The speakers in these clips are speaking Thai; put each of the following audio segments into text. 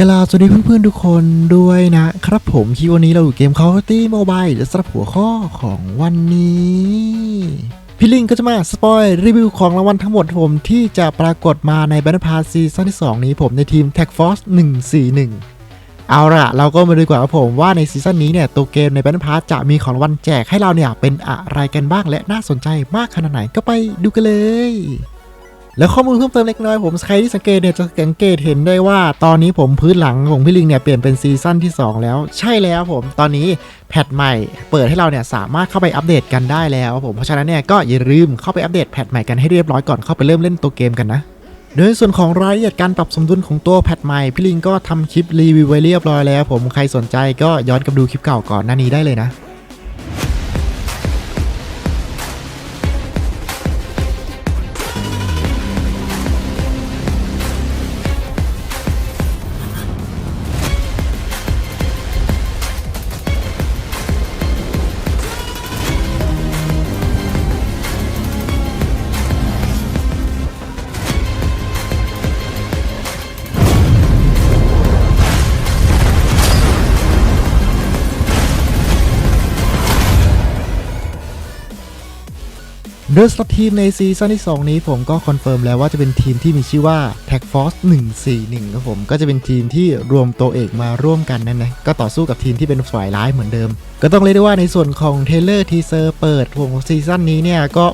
กลาสวัสดีเพื่อนๆทุกคนด้วยนะครับผมที่วันนี้เราอยู่เกม Call of Duty Mobile และสำหรับหัวข้อของวันนี้พี่ลิงก็จะมาสปอยรีวิวของรางวัลทั้งหมดผมที่จะปรากฏมาใน Battle Pass ซีซั่นที่ 2 นี้ผมในทีม Tag Force 141 เอาล่ะเราก็มาดูกว่าครับผมว่าในซีซั่นนี้เนี่ย ตัวเกมใน Battle Pass จะมีของรางวัลแจกให้เราเนี่ย เป็นอะไรกันบ้างและน่าสนใจมากขนาดไหนก็ไปดูกันเลย แล้วข้อมูลเพิ่มเติมเล็กน้อยผมใครที่สังเกตเนี่ยจะสังเกตเห็นได้ว่าตอนนี้ผมพื้นหลังของพี่ลิงเนี่ยเปลี่ยนเป็นซีซั่นที่ 2 แล้ว ใช่แล้วผมตอนนี้แพทใหม่ เปิดให้เราเนี่ยสามารถเข้าไปอัปเดตกันได้แล้วผมเพราะฉะนั้นเนี่ยก็อย่าลืมเข้าไปอัปเดตแพทใหม่กันให้เรียบร้อยก่อนเข้าไปเริ่มเล่นตัวเกมกันนะโดยส่วนของรายละเอียดการปรับสมดุลของตัวแพทใหม่พี่ลิงก็ทำคลิปรีวิวไว้เรียบร้อยแล้ว ผมใครสนใจก็ย้อนกลับดูคลิปเก่าก่อนหน้านี้ได้เลยนะ โดยสำหรับทีมในซีซั่นที่ 2 นี้ผมก็คอนเฟิร์มแล้วว่าจะเป็นทีมที่มีชื่อว่า Tag Force 141ครับผมก็จะเป็นทีมที่รวมตัวเอกมาร่วมกันนั่นนะก็ต่อสู้กับทีมที่เป็นฝ่ายร้ายเหมือนเดิม ก็ต้องเรียกได้ว่าในส่วนของเทเลอร์ทีเซอร์เปิดของซีซั่นนี้เนี่ยก็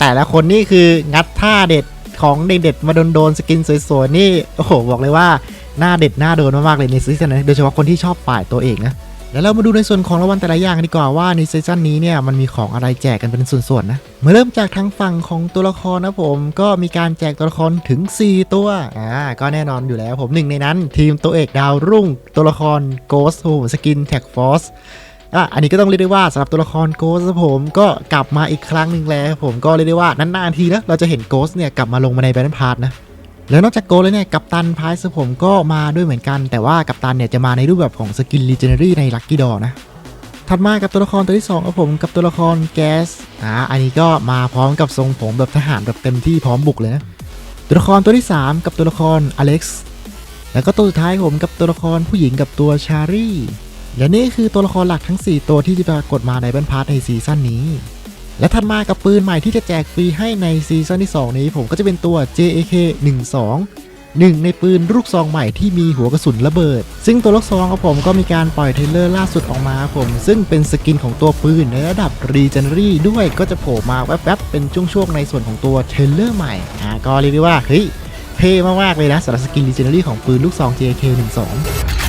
แต่ละคนนี่คืองัดท่าเด็ดของเด็ดๆมาโดนๆสกินสวยๆนี่โอ้โหบอกเลยว่าหน้าเด็ดหน้าโดนมากๆเลยในซีซั่นนี้โดยเฉพาะคนที่ชอบฝ่ายตัวเอกนะ แล้วเรามาดูในส่วนของรางวัลแต่ละอย่างดีกว่าว่าในซีซั่นนี้เนี่ยมันมีของอะไรแจกกันเป็นส่วนๆนะมาเริ่มจากทางฝั่งของตัวละครนะผมก็มีการแจกตัวละครถึง 4 ตัวอ่าก็แน่นอนอยู่แล้วผมหนึ่งในนั้น ทีมตัวเอกดาวรุ่ง ตัวละคร Ghost โอ้สกิน Tag Force อะอันนี้ก็ต้องเรียกได้ว่าสำหรับตัวละคร Ghost ผมก็กลับมาอีกครั้งหนึ่งแล้วผมก็เรียกได้ว่านานๆทีนะเราจะเห็น Ghost เนี่ยกลับมาลงมาใน Battle Pass นะ แล้วนอกจากโกแล้วเนี่ยกัปตันพายส์ผมก็มาด้วยเหมือนกัน แต่ว่ากัปตันเนี่ยจะมาในรูปแบบของสกินลีเจน a รี่ในลั c กี้ดอนะถัดมากับตัวละครตัวที่2ครับผมกับตัวละครแกสอ่าอันนี้ก็มาพร้อมกับทรงผมแบบทหารแบบเต็มที่พร้อมบุกเลยนะตัวละครตัวที่ 3 กับตัวละครอเล็กซ์แล้วก็ตัวสุดท้ายผมกับตัวละครผู้หญิงกับตัวชารี่และนี่คือตัวละครหลักทั้ง 4 ตัวที่จะปรากฏมาในบันพาร์ทในซีซั่นนี้ และทันมากับปืนใหม่ที่จะแจกฟรีให้ในซีซั่นที่ 2 นี้ผมก็จะเป็นตัว JAK 12หนึ่งในปืนลูกซองใหม่ที่มีหัวกระสุนระเบิด ซึ่งตัวลูกซองของผมก็มีการปล่อยเทเลอร์ล่าสุดออกมาผม ซึ่งเป็นสกินของตัวปืนในระดับรีเจนรี่ด้วยก็จะโผล่มาแวบๆ เป็นช่วงๆในส่วนของตัวเทเลอร์ใหม่อ่าก็เรียกได้ว่า เฮ้ย เท่มากๆเลยนะสำหรับสกินรีเจนรี่ของปืนลูกซอง JAK 1 2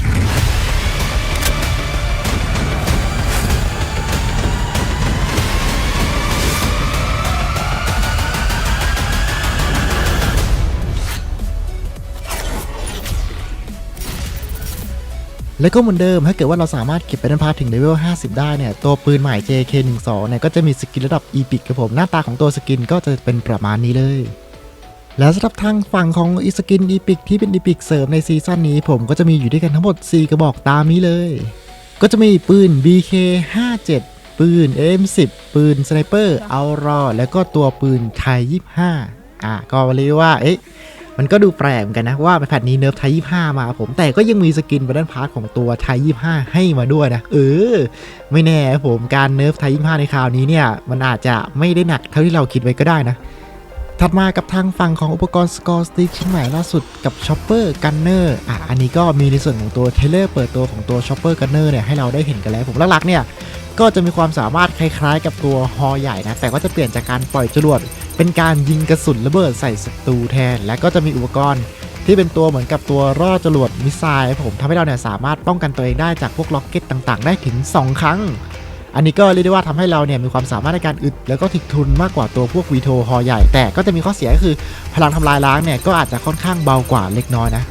แล้วก็เหมือนเดิมถ้าเกิดว่าเราสามารถเก็บไปนันพาถึงเลเวล 50 ได้เนี่ย ตัวปืนใหม่ JK12 เนี่ยก็จะมีสกินระดับ Epic ครับผม หน้าตาของตัวสกินก็จะเป็นประมาณนี้เลยแล้วสำหรับทางฝั่งของอีสกิน Epic ที่เป็น Epic เสริมในซีซั่นนี้ ผมก็จะมีอยู่ด้วยกันทั้งหมด 4 กระบอกตามนี้เลย ก็จะมีปืน BK57 ปืน M10 ปืนสไนเปอร์เอารอแล้วก็ตัวปืนไทย25อะก็เรียกว่าเอ๊ะ มันก็ดูแปลกเหมือนกันนะว่าแพทนี้เนิร์ฟไทย25มาผม แต่ก็ยังมีสกินบนด้านพาร์ทของตัวไทย25ให้มาด้วยนะ เออ ไม่แน่ผมการเนิร์ฟไทย25ในคราวนี้เนี่ย มันอาจจะไม่ได้หนักเท่าที่เราคิดไว้ก็ได้นะถัดมากับทางฝั่งของอุปกรณ์สกอร์สติกชิ้นใหม่ล่าสุดกับช็อปเปอร์กันเนอร์อะอันนี้ก็มีในส่วนของตัวเทเลอร์เปิดตัวของตัวช็อปเปอร์กันเนอร์เนี่ยให้เราได้เห็นกันแล้วผมหลักๆเนี่ยก็จะมีความสามารถคล้ายๆ กับตัวฮอใหญ่นะแต่ก็จะเปลี่ยนจากการปล่อยจรวด เป็นการยิงกระสุนระเบิดใส่ศัตรูแทน และก็จะมีอุปกรณ์ที่เป็นตัวเหมือนกับตัวร่อจรวดมิสไซล์ผมทำให้เราเนี่ยสามารถป้องกันตัวเองได้จากพวกล็อกเก็ตต่าง ๆ ได้ถึง 2 ครั้ง อันนี้ก็เรียกได้ว่าทำให้เราเนี่ยมีความสามารถในการอึดแล้วก็ถึกทุนมากกว่าตัวพวกวีโทฮอใหญ่ แต่ก็จะมีข้อเสียก็คือพลังทำลายล้างเนี่ยก็อาจจะค่อนข้างเบากว่าเล็กน้อยนะ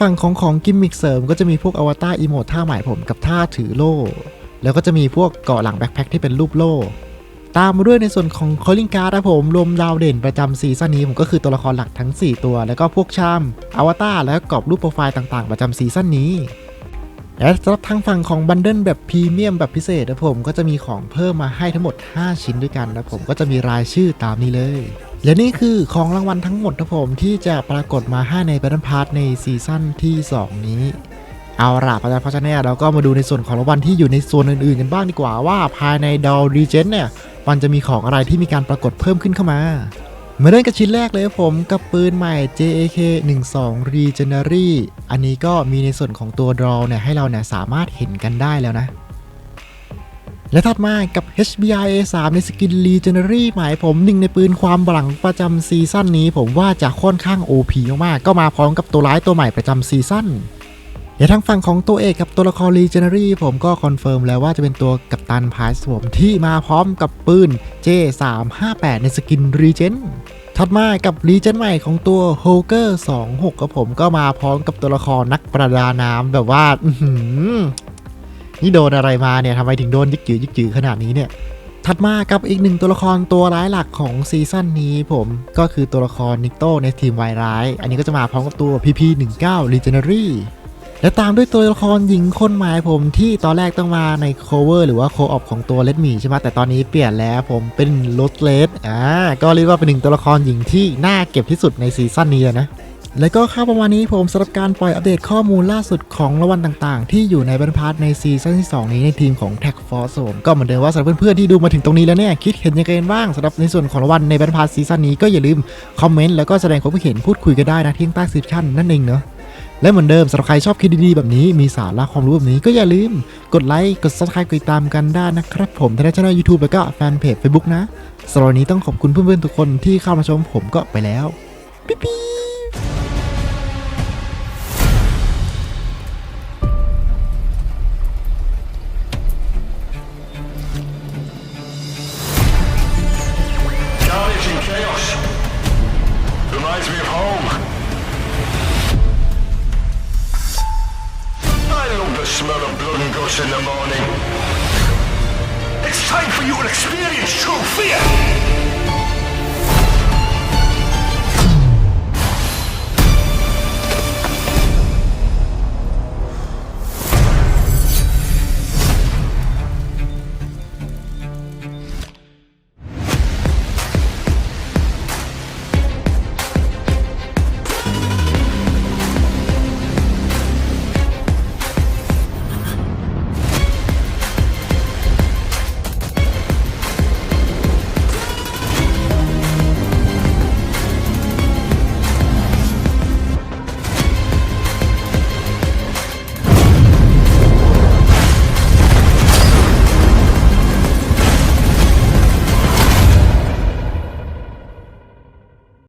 ฝั่งของของกิมมิคเสริมก็จะมีพวกอวตารอีโมดท่าหมายผมกับท่าถือโล่ แล้วก็จะมีพวกเกาะหลังแบ็คแพ็คที่เป็นรูปโล่ ตามมาด้วยในส่วนของ Calling Card ครับผมรวมดาวเด่นประจำซีซั่นนี้ผมก็คือตัวละครหลักทั้ง 4 ตัว แล้วก็พวกชามอวตารและกรอบรูปโปรไฟล์ต่างๆ ประจำซีซั่นนี้ และสำหรับทางฝั่งของบันเดิลแบบพรีเมียมแบบพิเศษนะผมก็จะมีของเพิ่มมาให้ทั้งหมด 5 ชิ้นด้วยกันนะผมก็จะมีรายชื่อตามนี้เลย และนี่คือของรางวัลทั้งหมดนะผมที่จะปรากฏมาให้ใน Battle Pass ในซีซั่นที่ 2 นี้เอาล่ะเพราะฉะนั้นเพราะฉะนั้นเราก็มาดูในส่วนของรางวัลที่อยู่ในส่วนอื่นๆกันบ้างดีกว่าว่าภายในดาวรีเจนเนี่ยมันจะมีของอะไรที่มีการปรากฏเพิ่มขึ้นเข้ามา มาเริ่มกับชิ้นแรกเลยผมกับปืนใหม่ JAK 12 Regenery อันนี้ก็มีในส่วนของตัว draw เนี่ยให้เราเนี่ยสามารถเห็นกันได้แล้วนะ และถัดมากับ HBI A3 ในสกิน Legendary หมายผมหนึ่งในปืนความบลังประจำซีซั่นนี้ ผมว่าจะค่อนข้าง OP มากๆก็มาพร้อมกับตัวร้ายตัวใหม่ประจำซีซั่น เดี๋ยวทางฝั่งของตัวเอกกับตัวละคร Legendary ผมก็คอนเฟิร์มแล้วว่าจะเป็นตัวกัปตันพายส์ผมที่มาพร้อมกับปืน J358 ในสกิน Regen ถัดมากับ Regen ใหม่ของตัว h o g e r 26กับผมก็มาพร้อมกับตัวละครนักประดาน้ำแบบว่าอืนี่โดนอะไรมาเนี่ยทำไมถึงโดนยึกจือยึกจือขนาดนี้เนี่ยถัดมากับอีกหนึ่งตัวละครตัวร้ายหลักของซีซั่นนี้ผมก็คือตัวละครนิกโตในทีมวายร้าย อันนี้ก็จะมาพร้อมกับตัว PP19 Legendary และตามด้วยตัวละครหญิงคนหมายผมที่ตอนแรกต้องมาในโคเวอร์หรือว่าโคออปของตัวเลดมีใช่ไหมแต่ตอนนี้เปลี่ยนแล้วผมเป็นลดเลสอ่าก็เรียกว่าเป็นหนึ่งตัวละครหญิงที่น่าเก็บที่สุดในซีซั่นนี้เลยนะแล้วก็ข้าประมาณนี้ผมสำหรับการปล่อยอัปเดตข้อมูลล่าสุดของรางวัลต่างๆ ที่อยู่ในบันพาร์ทในซีซั่นที่ 2 นี้ในทีมของ Tag Force ผมก็เหมือนเดิมว่าสำหรับเพื่อนๆที่ดูมาถึงตรงนี้แล้วเนี่ย คิดเห็นยังไงบ้างสำหรับในส่วนของรางวัลในบันพาร์ทซีซั่นนี้ก็อย่าลืมคอมเมนต์แล้วก็แสดงความคิดเห็นพูดคุยกันได้นะที่ใต้ซีชั่นนั่นเองเนาะ และเหมือนเดิมสำหรับใครชอบคลิปดีๆ แบบนี้มีสาระความรู้แบบนี้ก็อย่าลืม กดไลค์ กด subscribe กดติดตามกันได้นะครับผมทั้งในช่อง YouTube แล้วก็แฟนเพจ Facebook นะสำหรับวันนี้ต้องขอบคุณเพื่อนๆทุกคนที่เข้ามาชมผมก็ไปแล้วปิ๊บปิ๊บ Carnage and chaos. Reminds me of home. The smell of blood and guts in the morning. It's time for you to experience true fear.